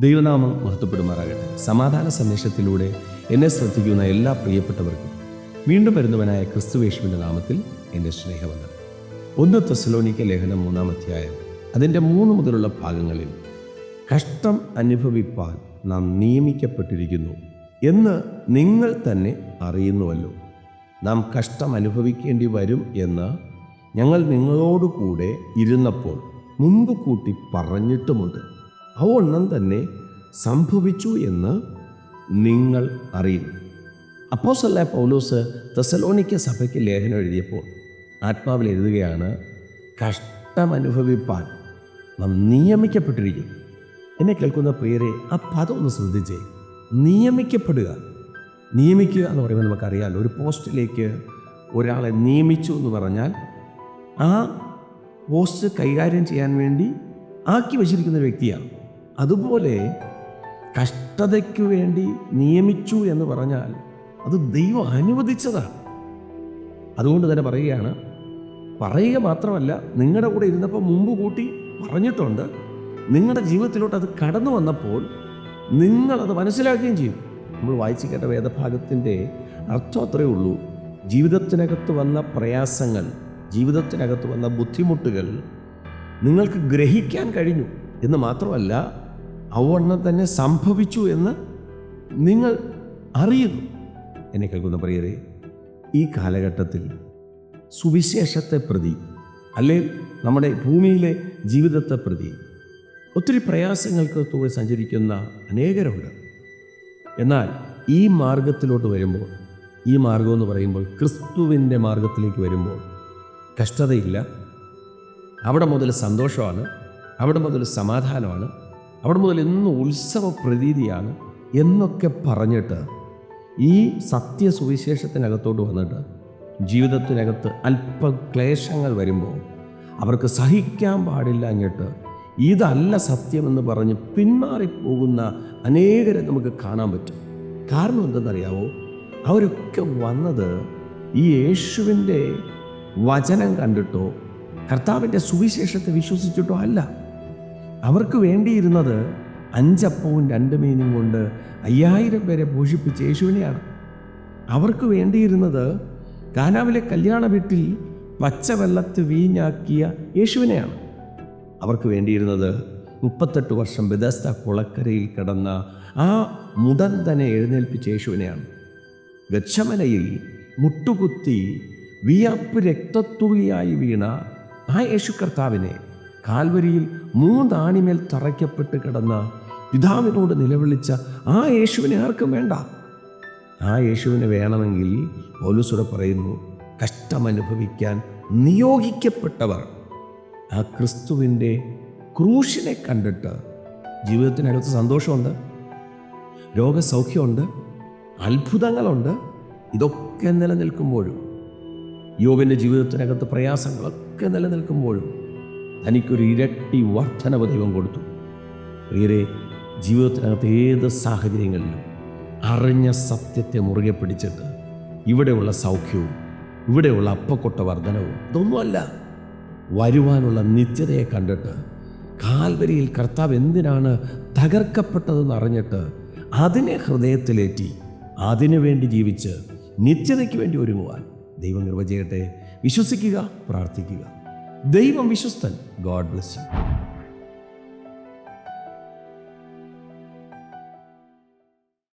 ദൈവനാമം മഹത്വപ്പെടുമാറാകട്ടെ. സമാധാന സന്ദേശത്തിലൂടെ എന്നെ ശ്രദ്ധിക്കുന്ന എല്ലാ പ്രിയപ്പെട്ടവർക്കും വീണ്ടും വരുന്നവനായ ക്രിസ്തുവേശുവിന്റെ നാമത്തിൽ എന്റെ സ്നേഹവന്ദനം. ഒന്ന് തൊസലോണിക്ക ലേഖനം മൂന്നാം അധ്യായം. അതിന്റെ മൂന്ന് മുതലുള്ള ഭാഗങ്ങളിൽ കഷ്ടം അനുഭവിപ്പാൻ നാം നിയമിക്കപ്പെട്ടിരിക്കുന്നു എന്ന് നിങ്ങൾ തന്നെ അറിയുന്നുവല്ലോ. നാം കഷ്ടം അനുഭവിക്കേണ്ടി വരും എന്ന് ഞങ്ങൾ നിങ്ങളോടുകൂടെ ഇരുന്നപ്പോൾ മുമ്പ് കൂട്ടി പറഞ്ഞിട്ടുമുണ്ട്. അവണ്ണം തന്നെ സംഭവിച്ചു എന്ന് നിങ്ങൾ അറിയുന്നു. അപ്പോസല്ല പൗലോസ് തെസലോണിക്ക സഭയ്ക്ക് ലേഖനം എഴുതിയപ്പോൾ ആത്മാവിൽ എഴുതുകയാണ് കഷ്ടമനുഭവിപ്പാൻ നാം നിയമിക്കപ്പെട്ടിരിക്കും എന്നെ കേൾക്കുന്ന പേരെ ആ പദം ഒന്ന് ശ്രദ്ധിച്ചേ. നിയമിക്കപ്പെടുക. നിയമിക്കുക എന്ന് പറയുമ്പോൾ നമുക്കറിയാമല്ലോ ഒരു പോസ്റ്റിലേക്ക് ഒരാളെ നിയമിച്ചു എന്ന് പറഞ്ഞാൽ ആ പോസ്റ്റ് കൈകാര്യം ചെയ്യാൻ വേണ്ടി ആക്കി വച്ചിരിക്കുന്ന വ്യക്തിയാണ്. അതുപോലെ കഷ്ടതയ്ക്ക് വേണ്ടി നിയമിച്ചു എന്ന് പറഞ്ഞാൽ അത് ദൈവം അനുവദിച്ചതാണ്. അതുകൊണ്ട് തന്നെ പറയുകയാണ് പറയുക മാത്രമല്ല നിങ്ങളുടെ കൂടെ ഇരുന്നപ്പോൾ മുമ്പ് കൂട്ടി പറഞ്ഞിട്ടുണ്ട് നിങ്ങളുടെ ജീവിതത്തിലോട്ട് അത് കടന്നു വന്നപ്പോൾ നിങ്ങളത് മനസ്സിലാക്കുകയും ചെയ്യും. നമ്മൾ വായിച്ചു കേട്ട വേദഭാഗത്തിന്റെ അർത്ഥം അത്രയേ ഉള്ളൂ. ജീവിതത്തിനകത്ത് വന്ന പ്രയാസങ്ങൾ ജീവിതത്തിനകത്ത് വന്ന ബുദ്ധിമുട്ടുകൾ നിങ്ങൾക്ക് ഗ്രഹിക്കാൻ കഴിഞ്ഞു എന്ന് മാത്രമല്ല അവണ്ണം തന്നെ സംഭവിച്ചു എന്ന് നിങ്ങൾ അറിയുന്നു. എന്നെ കേൾക്കുന്ന പ്രിയരെ ഈ കാലഘട്ടത്തിൽ സുവിശേഷത്തെ പ്രതി അല്ലെ നമ്മുടെ ഭൂമിയിലെ ജീവിതത്തെ പ്രതി ഒത്തിരി പ്രയാസങ്ങൾക്ക് തൂടെ സഞ്ചരിക്കുന്ന അനേകരുണ്ട്. എന്നാൽ ഈ മാർഗത്തിലോട്ട് വരുമ്പോൾ ഈ മാർഗം എന്ന് പറയുമ്പോൾ ക്രിസ്തുവിന്റെ മാർഗത്തിലേക്ക് വരുമ്പോൾ കഷ്ടതയില്ല. അവിടെ മുതൽ സന്തോഷമാണ് അവിടെ മുതൽ സമാധാനമാണ് അവിടെ മുതൽ എന്നും ഉത്സവ പ്രതീതിയാണ് എന്നൊക്കെ പറഞ്ഞിട്ട് ഈ സത്യ സുവിശേഷത്തിനകത്തോട്ട് വന്നിട്ട് ജീവിതത്തിനകത്ത് അല്പം ക്ലേശങ്ങൾ വരുമ്പോൾ അവർക്ക് സഹിക്കാൻ പാടില്ല എന്നിട്ട് ഇതല്ല സത്യമെന്ന് പറഞ്ഞ് പിന്മാറിപ്പോകുന്ന അനേകരെ നമുക്ക് കാണാൻ പറ്റും. കാരണം എന്തെന്നറിയാവോ? അവരൊക്കെ വന്നത് ഈ യേശുവിന്റെ വചനം കണ്ടിട്ടോ കർത്താവിന്റെ സുവിശേഷത്തെ വിശ്വസിച്ചിട്ടോ അല്ല. അവർക്ക് വേണ്ടിയിരുന്നത് അഞ്ചപ്പവും രണ്ട് മീനും കൊണ്ട് അയ്യായിരം പേരെ പോഷിപ്പിച്ച യേശുവിനെയാണ്. അവർക്ക് വേണ്ടിയിരുന്നത് കാനാവിലെ കല്യാണ വീട്ടിൽ പച്ചവെള്ളത്ത് വീഞ്ഞാക്കിയ യേശുവിനെയാണ്. അവർക്ക് വേണ്ടിയിരുന്നത് മുപ്പത്തെട്ട് വർഷം ബദസ്ത കുളക്കരയിൽ കിടന്ന ആ മുടൻ തന്നെ എഴുന്നേൽപ്പിച്ച യേശുവിനെയാണ്. ഗച്ഛമനയിൽ മുട്ടുകുത്തി വിയർപ്പ് രക്തത്തുള്ളിയായി വീണ ആ യേശു കർത്താവിനെ കാൽവരിയിൽ മൂന്നാണിമേൽ തറയ്ക്കപ്പെട്ട് കിടന്ന പിതാവിനോട് നിലവിളിച്ച ആ യേശുവിനെ ആർക്കും വേണ്ട. ആ യേശുവിനെ വേണമെങ്കിൽ പോലീസോടെ പറയുന്നു കഷ്ടമനുഭവിക്കാൻ നിയോഗിക്കപ്പെട്ടവർ. ആ ക്രിസ്തുവിന്റെ ക്രൂശിനെ കണ്ടിട്ട് ജീവിതത്തിനകത്ത് സന്തോഷമുണ്ട് രോഗസൗഖ്യമുണ്ട് അത്ഭുതങ്ങളുണ്ട്. ഇതൊക്കെ നിലനിൽക്കുമ്പോഴും യോബിന്റെ ജീവിതത്തിനകത്ത് പ്രയാസങ്ങളൊക്കെ നിലനിൽക്കുമ്പോഴും തനിക്കൊരു ഇരട്ടി വർധനവ് ദൈവം കൊടുത്തു. പ്രിയരെ ജീവിതത്തിനകത്ത് ഏത് സാഹചര്യങ്ങളിലും അറിഞ്ഞ സത്യത്തെ മുറുകെ പിടിച്ചിട്ട് ഇവിടെയുള്ള സൗഖ്യവും ഇവിടെയുള്ള അപ്പക്കൊട്ട വർധനവും ഇതൊന്നുമല്ല. വരുവാനുള്ള നിത്യതയെ കണ്ടിട്ട് കാൽവരിയിൽ കർത്താവ് എന്തിനാണ് തകർക്കപ്പെട്ടതെന്ന് അറിഞ്ഞിട്ട് അതിനെ ഹൃദയത്തിലേറ്റി അതിനു വേണ്ടി ജീവിച്ച് നിത്യതയ്ക്ക് വേണ്ടി ഒരുങ്ങുവാൻ ദൈവം നിർവചയട്ടെ വിശ്വസിക്കുക പ്രാർത്ഥിക്കുക. ദൈവം വിശ്വസ്തൻ. God bless you.